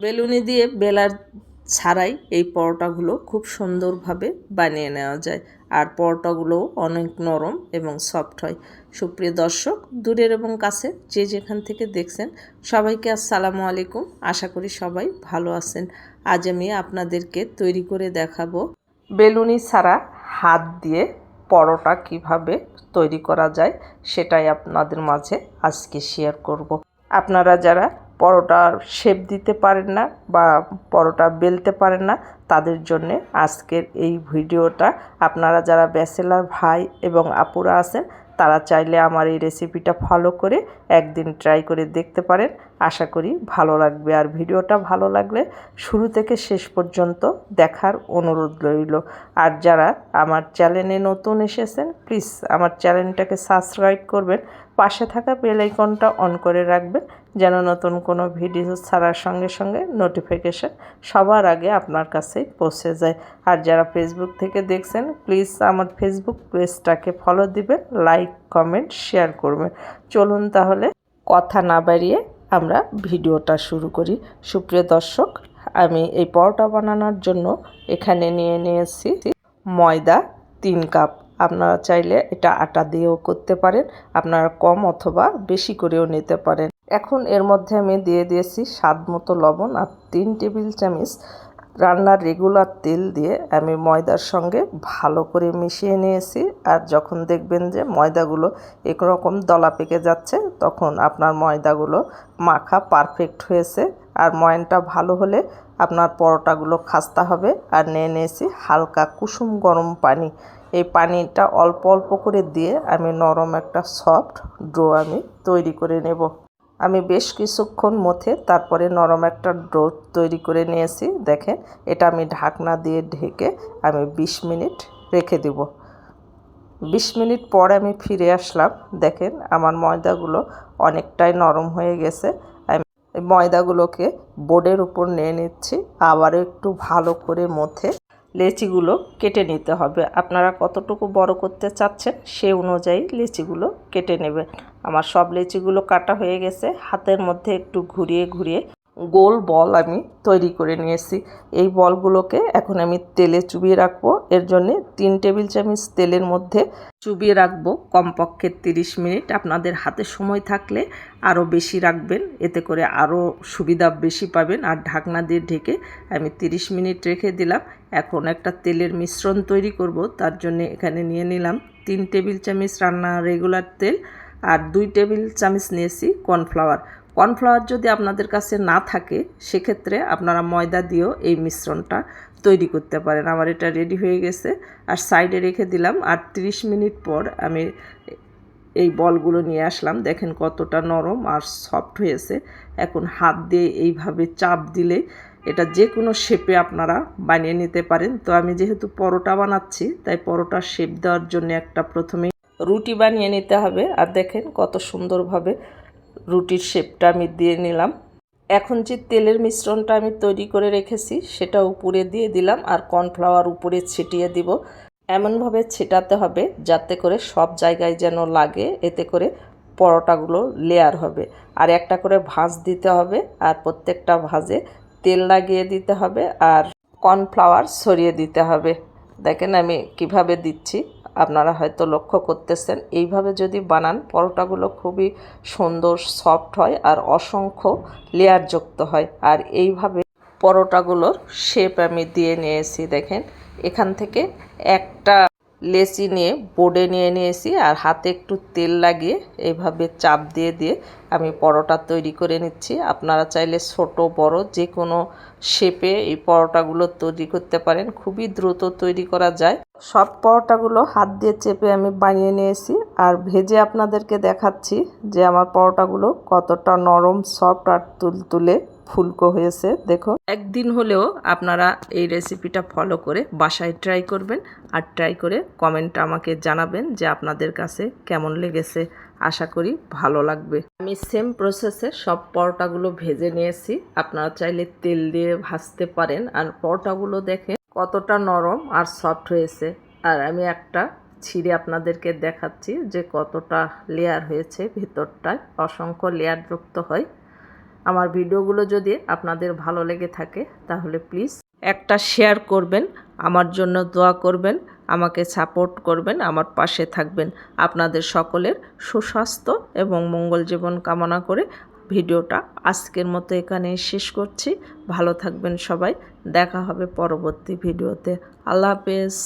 বেলুনি দিয়ে বেলার ছাড়াই এই পরোটাগুলো খুব সুন্দরভাবে বানিয়ে নেওয়া যায়। আর পরোটাগুলো অনেক নরম এবং সফট হয়। সুপ্রিয় দর্শক, দূরের এবং কাছে যে যেখান থেকে দেখছেন, সবাইকে আসসালামু আলাইকুম। আশা করি সবাই ভালো আছেন। আজ আমি আপনাদেরকে তৈরি করে দেখাবো বেলুনি ছাড়া হাত দিয়ে পরোটা কীভাবে তৈরি করা যায়, সেটাই আপনাদের মাঝে আজকে শেয়ার করব। আপনারা যারা পরোটা শেপ দিতে পারেন না বা পরোটা বেলতে পারেন না। তাদের জন্যে আজকের এই ভিডিওটা। আপনারা যারা ব্যাচেলার ভাই এবং আপুরা আছেন, তারা চাইলে আমার এই রেসিপিটা ফলো করে একদিন ট্রাই করে দেখতে পারেন। আশা করি ভালো লাগবে। আর ভিডিওটা ভালো লাগলে শুরু থেকে শেষ পর্যন্ত দেখার অনুরোধ রইল। আর যারা আমার চ্যানেলে নতুন এসেছেন, প্লিজ আমার চ্যানেলটাকে সাবস্ক্রাইব করবেন। পাশে থাকা বেল আইকনটা অন করে রাখবেন। যেন নতুন কোনো ভিডিও ছাড়ার সঙ্গে সঙ্গে নোটিফিকেশান সবার আগে আপনার কাছেই পৌঁছে যায়। আর যারা ফেসবুক থেকে দেখছেন প্লিজ আমার ফেসবুক পেজটাকে ফলো দিবেন লাইক কমেন্ট শেয়ার করবেন। চলুন তাহলে কথা না বাড়িয়ে আমরা ভিডিওটা শুরু করি। সুপ্রিয় দর্শক, আমি এই পরোটা বানানোর জন্য এখানে নিয়ে নিয়েছি ময়দা তিন কাপ। আপনারা চাইলে এটা আটা দিয়েও করতে পারেন, আপনারা কম অথবা বেশি করেও নিতে পারেন। এখন এর মধ্যে আমি দিয়ে দিয়েছি স্বাদ মতো লবণ আর তিন টেবিল চামচ রান্নার রেগুলার তেল দিয়ে আমি ময়দার সঙ্গে ভালো করে মিশিয়ে নিয়েছি। আর যখন দেখবেন যে ময়দাগুলো একরকম দলা পেকে যাচ্ছে, তখন আপনার ময়দাগুলো মাখা পারফেক্ট হয়েছে। আর ময়নটা ভালো হলে আপনার পরোটাগুলো খাস্তা হবে। আর নিয়ে নিয়েছি হালকা কুসুম গরম পানি। এই পানিটা অল্প অল্প করে দিয়ে আমি নরম একটা সফট ডো আমি তৈরি করে নেব। আমি বেশ কিছুক্ষণ মধ্যে তারপরে নরম একটা ডো তৈরি করে নিয়েছি। দেখেন, এটা আমি ঢাকনা দিয়ে ঢেকে আমি ২০ মিনিট রেখে দেব। ২০ মিনিট পর আমি ফিরে আসলাম। দেখেন, আমার ময়দাগুলো অনেকটাই নরম হয়ে গেছে। আমি ময়দাগুলোকে বোর্ডের উপর নিয়ে নিচ্ছি। আবার একটু ভালো করে মধ্যে লেচিগুলো কেটে নিতে হবে। আপনারা কতটুকু বড় করতে চাচ্ছেন সে অনুযায়ী লেচিগুলো কেটে নেবেন। আমার সব লেচিগুলো কাটা হয়ে গেছে। হাতের মধ্যে একটু ঘুরিয়ে ঘুরিয়ে গোল বল আমি তৈরি করে নিয়েছি। এই বলগুলোকে এখন আমি তেলে চুবিয়ে রাখব। এর জন্যে তিন টেবিল চামচ তেলের মধ্যে চুবিয়ে রাখব। কমপক্ষে তিরিশ মিনিট আপনাদের হাতে সময় থাকলে আরও বেশি রাখবেন। এতে করে আরও সুবিধা বেশি পাবেন। আর ঢাকনা দিয়ে ঢেকে আমি তিরিশ মিনিট রেখে দিলাম। এখন একটা তেলের মিশ্রণ তৈরি করব, তার জন্য এখানে নিয়ে নিলাম তিন টেবিল চামচ রান্না রেগুলার তেল আর দুই টেবিল চামচ নিয়েছি কর্নফ্লাওয়ার কর্নফ্লাওয়ার যদি আপনাদের কাছে না থাকে, সেক্ষেত্রে আপনারা ময়দা দিয়েও এই মিশ্রণটা তৈরি করতে পারেন। আমার এটা রেডি হয়ে গেছে আর সাইডে রেখে দিলাম আর 30 মিনিট পর আমি এই বলগুলো নিয়ে আসলাম। দেখেন কতটা নরম আর সফট হয়েছে। এখন হাত দিয়ে এইভাবে চাপ দিলে এটা যে কোনো শেপে আপনারা বানিয়ে নিতে পারেন। তো আমি যেহেতু পরোটা বানাচ্ছি, তাই পরোটার শেপ দেওয়ার জন্য একটা প্রথমে রুটি বানিয়ে নিতে হবে। আর দেখেন কত সুন্দরভাবে রুটির শেপটা আমি দিয়ে নিলাম। এখন যে তেলের মিশ্রণটা আমি তৈরি করে রেখেছি, সেটা উপরে দিয়ে দিলাম আর কর্নফ্লাওয়ার উপরে ছিটিয়ে দিব। এমনভাবে ছেটাতে হবে যাতে করে সব জায়গায় যেন লাগে, এতে করে পরোটাগুলো লেয়ার হবে। আর একটা করে ভাঁজ দিতে হবে, আর প্রত্যেকটা ভাঁজে তেল লাগিয়ে দিতে হবে আর কর্নফ্লাওয়ার ছড়িয়ে দিতে হবে। দেখেন আমি কীভাবে দিচ্ছি। আপনারা হয়তো লক্ষ্য করতেছেন, এইভাবে যদি বানান, পরোটাগুলো খুবই সুন্দর, সফট হয় আর অসংখ্য লেয়ারযুক্ত হয়। আর এইভাবে পরোটাগুলোর শেপ আমি দিয়ে নিয়েছি, দেখেন। এখান থেকে একটা লেচি নিয়ে বোর্ডে নিয়ে নিয়েছি আর হাতে একটু তেল লাগিয়ে এইভাবে চাপ দিয়ে দিয়ে আমি পরোটা তৈরি করে নিচ্ছি। আপনারা চাইলে ছোট, বড় যে কোনো শেপে এই পরোটাগুলো তৈরি করতে পারেন। খুবই দ্রুত তৈরি করা যায়। সব পরোটাগুলো হাত দিয়ে চেপে আমি বানিয়ে নিয়েছি আর ভেজে আপনাদেরকে দেখাচ্ছি যে আমার পরোটাগুলো কতটা নরম সফট আর তুলতুলে। ফুলকো হয়েছে, দেখো। একদিন হলেও আপনারা এই রেসিপিটা ফলো করে বাসায় ট্রাই করবেন আর ট্রাই করে কমেন্ট আমাকে জানাবেন যে আপনাদের কাছে কেমন লেগেছে। আশা করি ভালো লাগবে। আমি সেম প্রসেসে সব পরোটাগুলো ভেজে নিয়েছি। আপনারা চাইলে তেল দিয়ে ভাজতে পারেন। আর পরোটাগুলো দেখে কতটা নরম আর সফট হয়েছে। আর আমি একটা ছিঁড়ে আপনাদেরকে দেখাচ্ছি যে কতটা লেয়ার হয়েছে ভেতরটায়। অসংখ্য লেয়ার যুক্ত হয়। আমার ভিডিওগুলো যদি আপনাদের ভালো লেগে থাকে, তাহলে প্লিজ একটা শেয়ার করবেন, আমার জন্য দোয়া করবেন, আমাকে সাপোর্ট করবেন, আমার পাশে থাকবেন। আপনাদের সকলের সুস্বাস্থ্য এবং মঙ্গল জীবন কামনা করে ভিডিওটা আজকের মতো এখানে শেষ করছি। ভালো থাকবেন সবাই, দেখা হবে পরবর্তী ভিডিওতে। আল্লাহ হাফেজ।